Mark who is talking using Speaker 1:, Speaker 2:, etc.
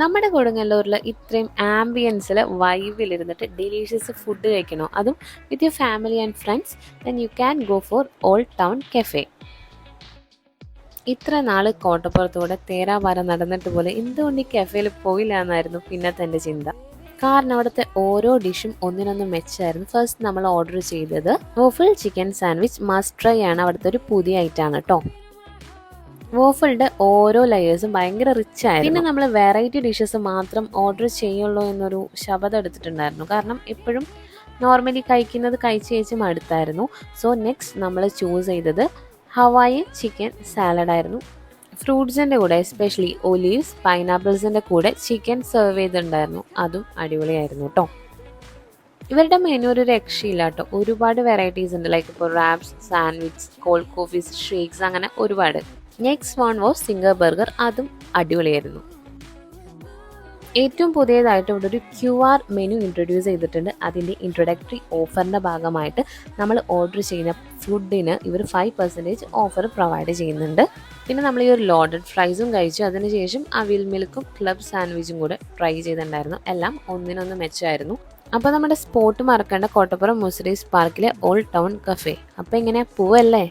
Speaker 1: നമ്മുടെ കൊടുങ്ങല്ലൂരിൽ ഇത്രയും ആംബിയൻസിൽ വൈബിലിരുന്നിട്ട് ഡെലീഷ്യസ് ഫുഡ് കഴിക്കണോ? അതും with your family and friends then you can go for Old Town Cafe ഇത്ര നാൾ കോട്ടപ്പുറത്തൂടെ തേരാപാര നടന്നിട്ട് പോലെ എന്തുകൊണ്ട് ഈ കഫേയിൽ പോയില്ല എന്നായിരുന്നു പിന്നത്തെ എന്റെ ചിന്ത. കാരണം അവിടുത്തെ ഓരോ ഡിഷും ഒന്നിനൊന്ന് മെച്ചായിരുന്നു ഫസ്റ്റ് നമ്മൾ ഓർഡർ ചെയ്തത്. Waffle chicken sandwich must try ആണ് അവിടുത്തെ ഒരു പുതിയ ഐറ്റാണ് കേട്ടോ വോഫിളുടെ ഓരോ ലെയേഴ്സും ഭയങ്കര റിച്ച് ആയിരുന്നു. പിന്നെ നമ്മൾ വെറൈറ്റി ഡിഷസ് മാത്രം ഓർഡർ ചെയ്യുള്ളൂ എന്നൊരു ശബദം എടുത്തിട്ടുണ്ടായിരുന്നു. കാരണം എപ്പോഴും നോർമലി കഴിക്കുന്നത് കഴിച്ച് കഴിച്ച് മടുത്തായിരുന്നു. സോ നെക്സ്റ്റ് നമ്മൾ ചൂസ് ചെയ്തത് ഹവായി ചിക്കൻ സാലഡായിരുന്നു ഫ്രൂട്ട്സിന്റെ കൂടെ എസ്പെഷ്യലി ഒലീവ്സ് പൈനാപ്പിൾസിന്റെ കൂടെ ചിക്കൻ സെർവ് ചെയ്തിട്ടുണ്ടായിരുന്നു. അതും അടിപൊളിയായിരുന്നു കേട്ടോ ഇവരുടെ മെനു ഒരു രക്ഷയില്ല കേട്ടോ ഒരുപാട് വെറൈറ്റീസ് ഉണ്ട്. ലൈക്ക് ഇപ്പോൾ wraps sandwich cold coffees shakes അങ്ങനെ ഒരുപാട്. Next one was zinger burger അതും അടിപൊളിയായിരുന്നു. ഏറ്റവും പുതിയതായിട്ട് ഇവിടെ ഒരു ക്യു ആർ മെനു ഇൻട്രൊഡ്യൂസ് ചെയ്തിട്ടുണ്ട്. അതിന്റെ ഇൻട്രൊഡക്ടറി ഓഫറിന്റെ ഭാഗമായിട്ട് നമ്മൾ ഓർഡർ ചെയ്യുന്ന ഫുഡിന് ഇവർ ഫൈവ് പെർസെന്റേജ് ഓഫർ പ്രൊവൈഡ് ചെയ്യുന്നുണ്ട്. പിന്നെ നമ്മൾ ഈ ഒരു ലോഡഡ് ഫ്രൈസും കഴിച്ചു. അതിനുശേഷം അവിൽ മിൽക്കും ക്ലബ് സാൻഡ്വിച്ചും കൂടെ ട്രൈ ചെയ്തിട്ടുണ്ടായിരുന്നു. എല്ലാം ഒന്നിനൊന്ന് മെച്ചമായിരുന്നു അപ്പോൾ നമ്മുടെ സ്പോട്ട് മറക്കേണ്ട കോട്ടപ്പുറം മുസ്രീസ് പാർക്കിലെ ഓൾഡ് ടൗൺ കഫേ അപ്പോൾ ഇങ്ങനെ പോവല്ലേ?